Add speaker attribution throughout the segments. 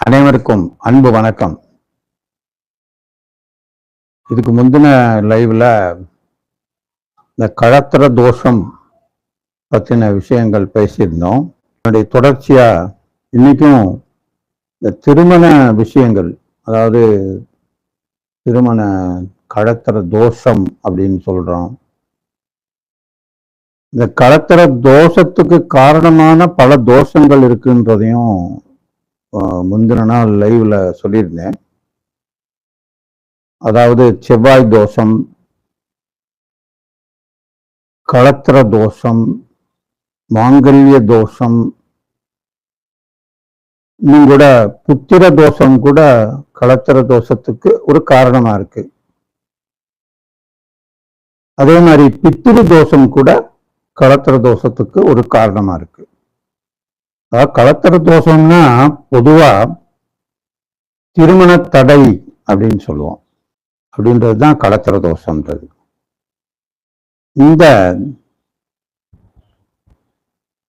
Speaker 1: அனைவருக்கும் அன்பு வணக்கம். இதுக்கு முந்தின லைவ்ல இந்த கழத்திர தோஷம் பற்றின விஷயங்கள் பேசியிருந்தோம். என்னுடைய தொடர்ச்சியா இன்னைக்கும் இந்த திருமண விஷயங்கள் அதாவது திருமண கழத்திர தோஷம் அப்படின்னு சொல்றோம். இந்த கலத்திர தோஷத்துக்கு காரணமான பல தோஷங்கள் இருக்குன்றதையும் முந்தின நாள் லைவ்ல சொல்லியிருந்தேன். அதாவது செவ்வாய் தோஷம் களத்திர தோஷம் மாங்கல்ய தோஷம் இன்னும் கூட புத்திர தோஷம் கூட களத்திர தோஷத்துக்கு ஒரு காரணமா இருக்கு. அதே மாதிரி பித்திரு தோஷம் கூட களத்திர தோஷத்துக்கு ஒரு காரணமா இருக்கு. அதாவது தோஷம்னா பொதுவா திருமண தடை அப்படின்னு சொல்லுவோம். அப்படின்றது தான் கலத்தர தோஷம்ன்றது. இந்த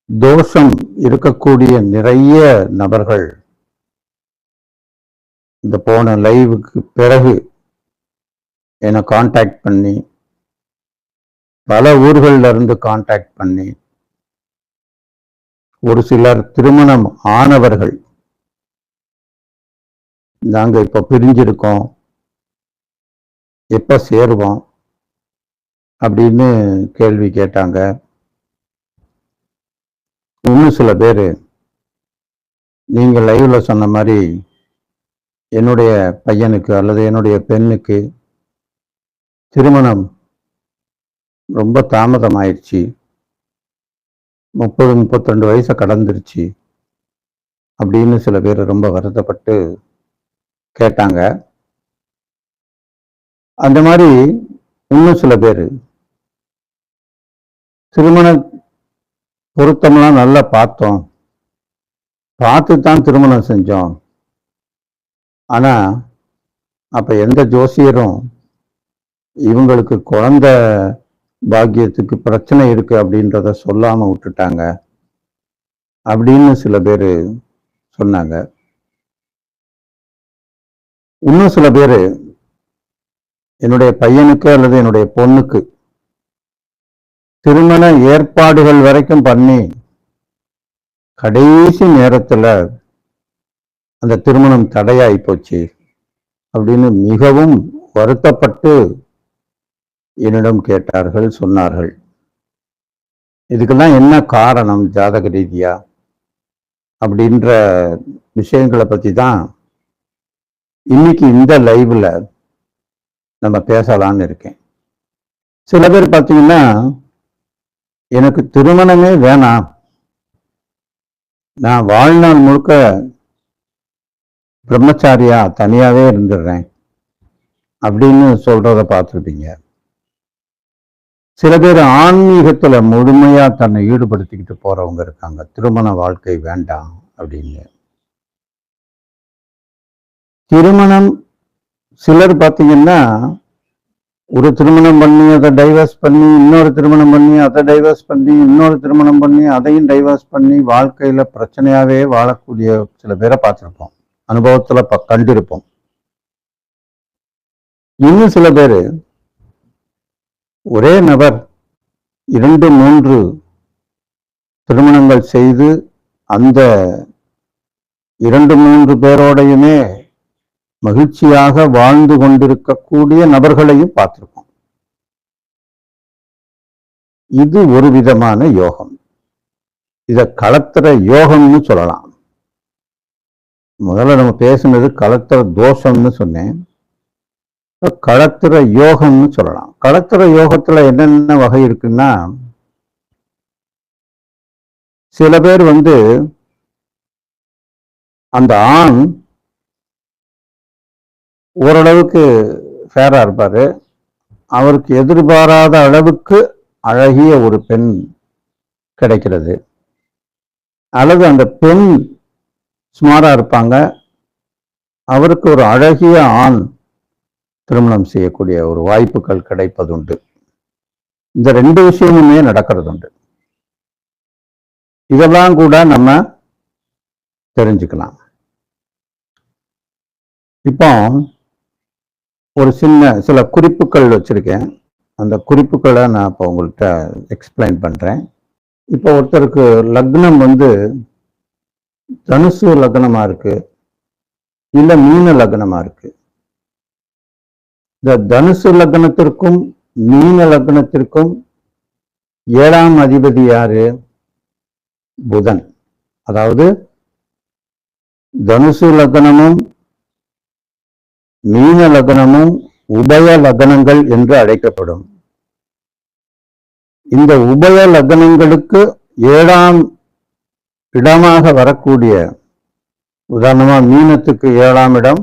Speaker 1: தோஷம் இருக்கக்கூடிய நிறைய நபர்கள் இந்த போன லைவுக்கு பிறகு என்னை காண்டாக்ட் பண்ணி பல ஊர்களில் இருந்து காண்டாக்ட் பண்ணி ஒரு சிலர் திருமணம் ஆனவர்கள். நாங்கள் இப்போ பிரிஞ்சிருக்கோம். எப்போ சேருவோம்? அப்படின்னு கேள்வி கேட்டாங்க. இன்னும் சில பேர் நீங்கள் லைவ்ல சொன்ன மாதிரி என்னுடைய பையனுக்கு அல்லது என்னுடைய பெண்ணுக்கு திருமணம் ரொம்ப தாமதம் ஆயிடுச்சு முப்பது முப்பத்திரெண்டு வயசை கடந்துருச்சு அப்படின்னு சில பேர் ரொம்ப வருத்தப்பட்டு கேட்டாங்க. அந்த மாதிரி இன்னும் சில பேர் திருமண பொருத்தம்லாம் நல்லா பார்த்தோம். பார்த்து தான் திருமணம் செஞ்சோம். ஆனா அப்ப எந்த ஜோசியரும் இவங்களுக்கு குழந்தை பாக்கியத்துக்கு பிரச்சனை இருக்கு அப்படின்றத சொல்லாம விட்டுட்டாங்க அப்படின்னு சில பேர் சொன்னாங்க. இன்னும் சில பேர் என்னுடைய பையனுக்கு அல்லது என்னுடைய பொண்ணுக்கு திருமண ஏற்பாடுகள் வரைக்கும் பண்ணி கடைசி நேரத்துல அந்த திருமணம் தடையாகி போச்சு அப்படின்னு மிகவும் வருத்தப்பட்டு என்னிடம் கேட்டார்கள் சொன்னார்கள். இதுக்கெல்லாம் என்ன காரணம் ஜாதக ரீதியா? அப்படின்ற விஷயங்களை பற்றி தான் இன்னைக்கு இந்த லைவில் நம்ம பேசலான்னு இருக்கேன். சில பேர் பார்த்தீங்கன்னா எனக்கு திருமணமே வேணாம். நான் வாழ்நாள் முழுக்க பிரம்மச்சாரியா தனியாகவே இருந்துடுறேன். அப்படின்னு சொல்கிறத பார்த்துருப்பீங்க. சில பேர் ஆன்மீகத்துல முழுமையா தன்னை ஈடுபடுத்திக்கிட்டு போறவங்க இருக்காங்க. திருமண வாழ்க்கை வேண்டாம் அப்படின்னு. திருமணம் சிலர் பார்த்தீங்கன்னா ஒரு திருமணம் பண்ணி அதை டைவர்ஸ் பண்ணி இன்னொரு திருமணம் பண்ணி அதை டைவர்ஸ் பண்ணி இன்னொரு திருமணம் பண்ணி அதையும் டைவர்ஸ் பண்ணி வாழ்க்கையில பிரச்சனையாவே வாழக்கூடிய சில பேரை பார்த்துருப்போம். அனுபவத்துல ப- கண்டிருப்போம். இன்னும் சில பேர் ஒரே நபர் இரண்டு மூன்று திருமணங்கள் செய்து அந்த இரண்டு மூன்று பேரோடையுமே மகிழ்ச்சியாக வாழ்ந்து கொண்டிருக்கக்கூடிய நபர்களையும் பார்த்திருக்கோம். இது ஒரு விதமான யோகம். இதை களத்துற யோகம்னு சொல்லலாம். முதல்ல நம்ம பேசுனது களத்துற தோஷம்னு சொன்னேன். களத்திர யோகம்னு சொல்லலாம். களத்திர யோகத்துல என்னென்ன வகை இருக்குன்னா சில பேர் வந்து அந்த ஆண் ஓரளவுக்கு ஃபேரா இருப்பாரு. அவருக்கு எதிர்பாராத அளவுக்கு அழகிய ஒரு பெண் கிடைக்கிறது. அல்லது அந்த பெண் சுமாரா இருப்பாங்க. அவருக்கு ஒரு அழகிய ஆண் திருமணம் செய்யக்கூடிய ஒரு வாய்ப்புகள் கிடைப்பதுண்டு. இந்த ரெண்டு விஷயமுமே நடக்கிறது உண்டு இதெல்லாம் கூட நம்ம தெரிஞ்சுக்கலாம். இப்போ ஒரு சின்ன சில குறிப்புகள் வச்சிருக்கேன். அந்த குறிப்புகளை நான் இப்போ உங்கள்கிட்ட எக்ஸ்பிளைன் பண்ணுறேன் இப்போ ஒருத்தருக்கு லக்னம் வந்து தனுசு லக்னமாக இருக்குது இல்லை மீன லக்னமாக இருக்கு. இந்த தனுசு லக்னத்திற்கும் மீன லக்னத்திற்கும் ஏழாம் அதிபதி யாரு? புதன். அதாவது தனுசு லக்னமும் மீன லக்னமும் உபய லக்னங்கள் என்று அழைக்கப்படும். இந்த உபய லக்னங்களுக்கு ஏழாம் இடமாக வரக்கூடிய உதாரணமா மீனத்துக்கு ஏழாம் இடம்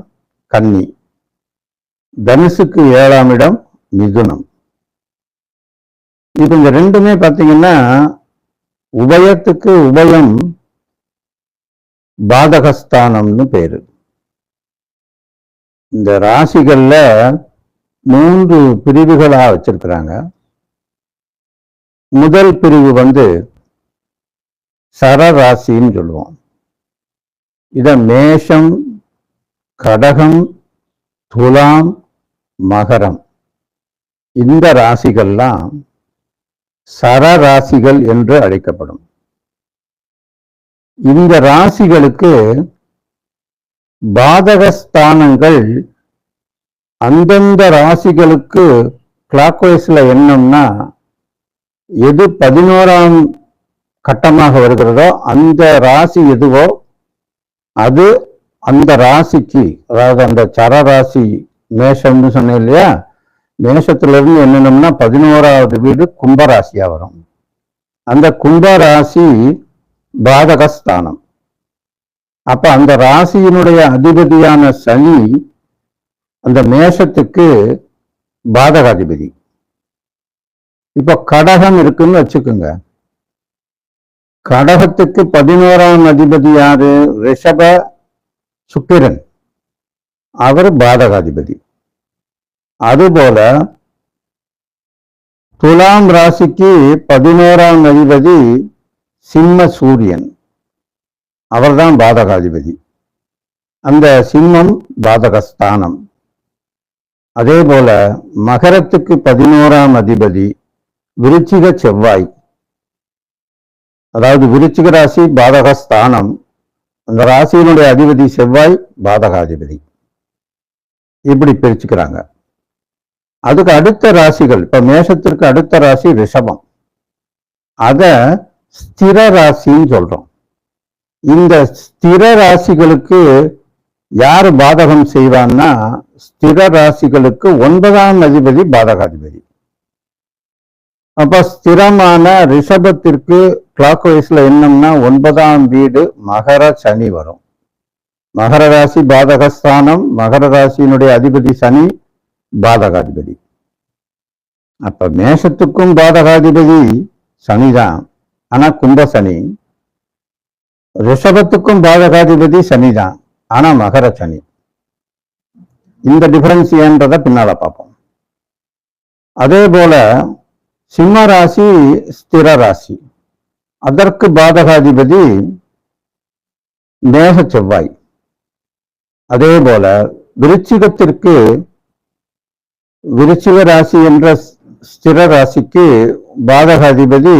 Speaker 1: கன்னி. தனுசுக்கு ஏழாம் இடம் மிதுனம். இப்ப இந்த ரெண்டுமே பாத்தீங்கன்னா உபயத்துக்கு உபயம் பாதகஸ்தானம்னு பேரு. இந்த ராசிகள்ல மூன்று பிரிவுகளா வச்சிருக்கிறாங்க. முதல் பிரிவு வந்து சரராசின்னு சொல்லுவோம். இத மேஷம் கடகம் துலாம் மகரம். இந்த ராசிகள்லாம் சரராசிகள் என்று அழைக்கப்படும். இந்த ராசிகளுக்கு பாதகஸ்தானங்கள் அந்தந்த ராசிகளுக்கு கிளாக் வைஸ்ல என்னம்னா எது பதினோராம் கட்டமாக வருகிறதோ அந்த ராசி எதுவோ அது அந்த ராசிக்கு அதாவது அந்த சரராசி மேஷம்னு சொன்னேன் இல்லையா? மேஷத்துல இருந்து என்னென்னம்னா பதினோராவது வீடு கும்பராசியா வரும். அந்த கும்பராசி பாதகஸ்தானம். அப்ப அந்த ராசியினுடைய அதிபதியான சனி அந்த மேஷத்துக்கு பாதகாதிபதி. இப்போ கடகம் இருக்குன்னு வச்சுக்கோங்க. கடகத்துக்கு பதினோராம் அதிபதி யாரு? ரிஷப சுக்கிரன். அவர் பாதகாதிபதி. அதுபோல துலாம் ராசிக்கு பதினோராம் அதிபதி சிம்ம சூரியன். அவர்தான் பாதகாதிபதி. அந்த சிம்மம் பாதகஸ்தானம். அதே போல மகரத்துக்கு பதினோராம் அதிபதி விருச்சிக செவ்வாய். அதாவது விருச்சிக ராசி பாதகஸ்தானம். அந்த ராசியினுடைய அதிபதி செவ்வாய் பாதகாதிபதி. இப்படி பிரிச்சுக்கிறாங்க. அதுக்கு அடுத்த ராசிகள் இப்ப மேஷத்திற்கு அடுத்த ராசி ரிஷபம். அத ஸ்திர ராசின்னு சொல்றோம். இந்த ஸ்திர ராசிகளுக்கு யார் பாதகம் செய்வான்னா ஸ்திர ராசிகளுக்கு ஒன்பதாம் அதிபதி பாதகாதிபதி. அப்ப ஸ்திரமான ரிஷபத்திற்கு கிளாக் வைஸ்ல என்னம்னா ஒன்பதாம் வீடு மகர சனி வரும். மகர ராசி பாதகஸ்தானம் மகர ராசியினுடைய அதிபதி சனி பாதகாதிபதி. அப்ப மேஷத்துக்கும் பாதகாதிபதி சனிதான். ஆனா கும்ப சனி ரிஷபத்துக்கும் பாதகாதிபதி சனிதான். ஆனா மகர சனி. இந்த டிஃபரன்ஸ் ஏன்றத பின்னால பார்ப்போம். அதே போல சிம்ம ராசி ஸ்திர ராசி. அதற்கு பாதகாதிபதி மேக செவ்வாய். அதே போல விருச்சிகத்திற்கு விருச்சிக ராசி என்ற ஸ்திர ராசிக்கு பாதகாதிபதி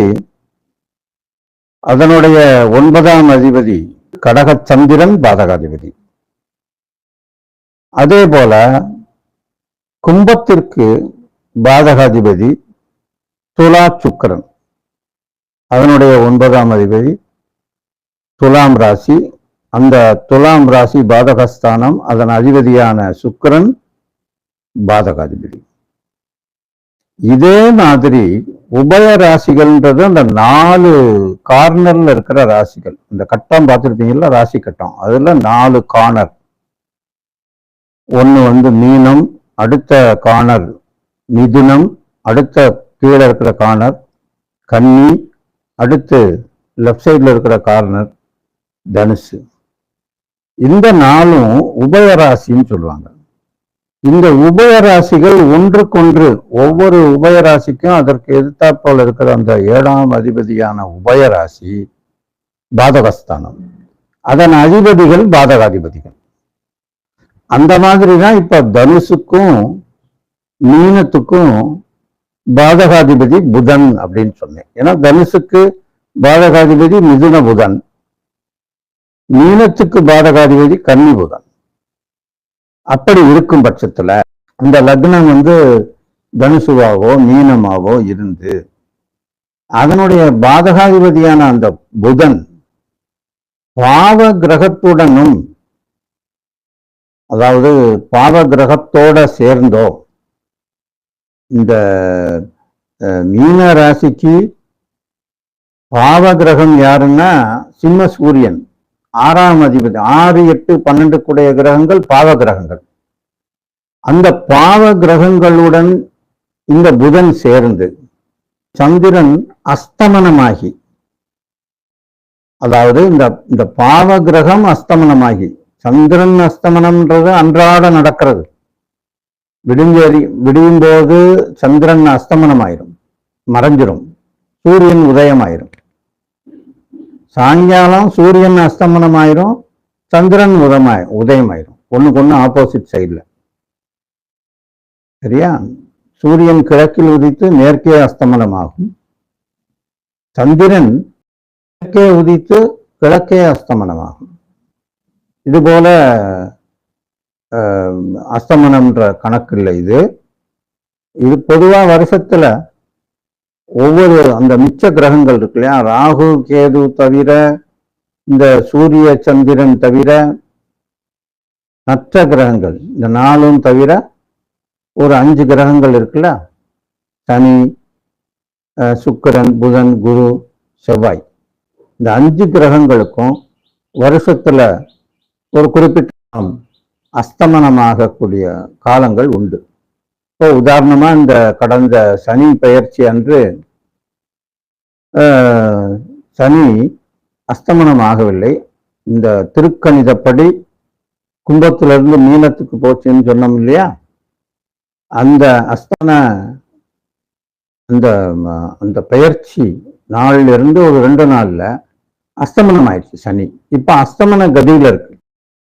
Speaker 1: அதனுடைய ஒன்பதாம் அதிபதி கடகச்சந்திரன் பாதகாதிபதி. அதே போல கும்பத்திற்கு பாதகாதிபதி துலா சுக்கரன். அதனுடைய ஒன்பதாம் அதிபதி துலாம் ராசி அந்த துலாம் ராசி பாதகஸ்தானம் அதன் அதிபதியான சுக்கரன் பாதகாதிபதி. இதே மாதிரி உபய ராசிகள்ன்றது அந்த நாலு கார்னர்ல இருக்கிற ராசிகள். இந்த கட்டம் பார்த்துருப்பீங்களா ராசி கட்டம். அதுல நாலு கார்னர் ஒன்று வந்து மீனம் அடுத்த கார்னர் மிதுனம் அடுத்த கீழே இருக்கிற கார்னர் கன்னி அடுத்து லெஃப்ட் சைடில் இருக்கிற கார்னர் தனுசு. இந்த நாளும் உபயராசின்னு சொல்லுவாங்க. இந்த உபயராசிகள் ஒன்றுக்கொன்று ஒவ்வொரு உபயராசிக்கும் அதற்கு எதிர்த்தாற்போல் இருக்கிற அந்த ஏழாம் அதிபதியான உபயராசி பாதகஸ்தானம். அதன் அதிபதிகள் பாதகாதிபதிகள். அந்த மாதிரி தான் இப்ப தனுசுக்கும் மீனத்துக்கும் பாதகாதிபதி புதன் அப்படின்னு சொன்னேன். ஏன்னா தனுசுக்கு பாதகாதிபதி மிதுன புதன். மீனத்துக்கு பாதகாதிபதி கன்னி புதன் அப்படி இருக்கும் பட்சத்துல இந்த லக்னம் வந்து தனுசுவாவோ மீனமாவோ இருந்து அதனுடைய பாதகாதிபதியான அந்த புதன் பாவ கிரகத்துடனும் அதாவது பாவ கிரகத்தோட சேர்ந்தோ இந்த மீன ராசிக்கு பாவ கிரகம் யாருன்னா சிம்ம சூரியன். ஆறாம் அதிபதி ஆறு எட்டு பன்னெண்டு கூடிய கிரகங்கள் பாவ கிரகங்கள். அந்த பாவ கிரகங்களுடன் இந்த புதன் சேர்ந்து சந்திரன் அஸ்தமனமாகி அதாவது இந்த இந்த பாவ கிரகம் அஸ்தமனமாகி சந்திரன் அஸ்தமனம்ன்றது அன்றாட நடக்கிறது. விடுஞ்சேரி விடியும் போது சந்திரன் அஸ்தமனமாயிரும் மறைஞ்சிரும் சூரியன் உதயமாயிரும். சாயங்காலம் சூரியன் அஸ்தமனம் ஆயிரும் சந்திரன் உதமாய் உதயமாயிரும். ஒண்ணுக்கு ஒண்ணு ஆப்போசிட் சைடுல சரியா? சூரியன் கிழக்கில் உதித்து மேற்கே அஸ்தமனமாகும். சந்திரன் கிழக்கே உதித்து கிழக்கே அஸ்தமனமாகும். இதுபோல அஸ்தமனம்ன்ற கணக்கு இல்லை இது. இது பொதுவா வருஷத்துல ஒவ்வொரு அந்த மிச்ச கிரகங்கள் இருக்கு இல்லையா? ராகு கேது தவிர இந்த சூரிய சந்திரன் தவிர மற்ற கிரகங்கள் இந்த நாளும் தவிர ஒரு அஞ்சு கிரகங்கள் இருக்குல்ல? சனி அஹ், சுக்கிரன் புதன் குரு செவ்வாய். இந்த அஞ்சு கிரகங்களுக்கும் வருஷத்துல ஒரு குறிப்பிட்ட அஸ்தமனமாகக்கூடிய காலங்கள் உண்டு. இப்போ உதாரணமா இந்த கடந்த சனி பயிற்சி அன்று சனி அஸ்தமனம் ஆகவில்லை. இந்த திருக்கணிதப்படி கும்பத்திலிருந்து மீனத்துக்கு போச்சுன்னு சொன்னோம் இல்லையா? அந்த அஸ்தமன அந்த அந்த பயிற்சி நாளிலிருந்து ஒரு ரெண்டு நாள்ல அஸ்தமனம் ஆயிடுச்சு சனி. இப்ப அஸ்தமன கதியில இருக்கு.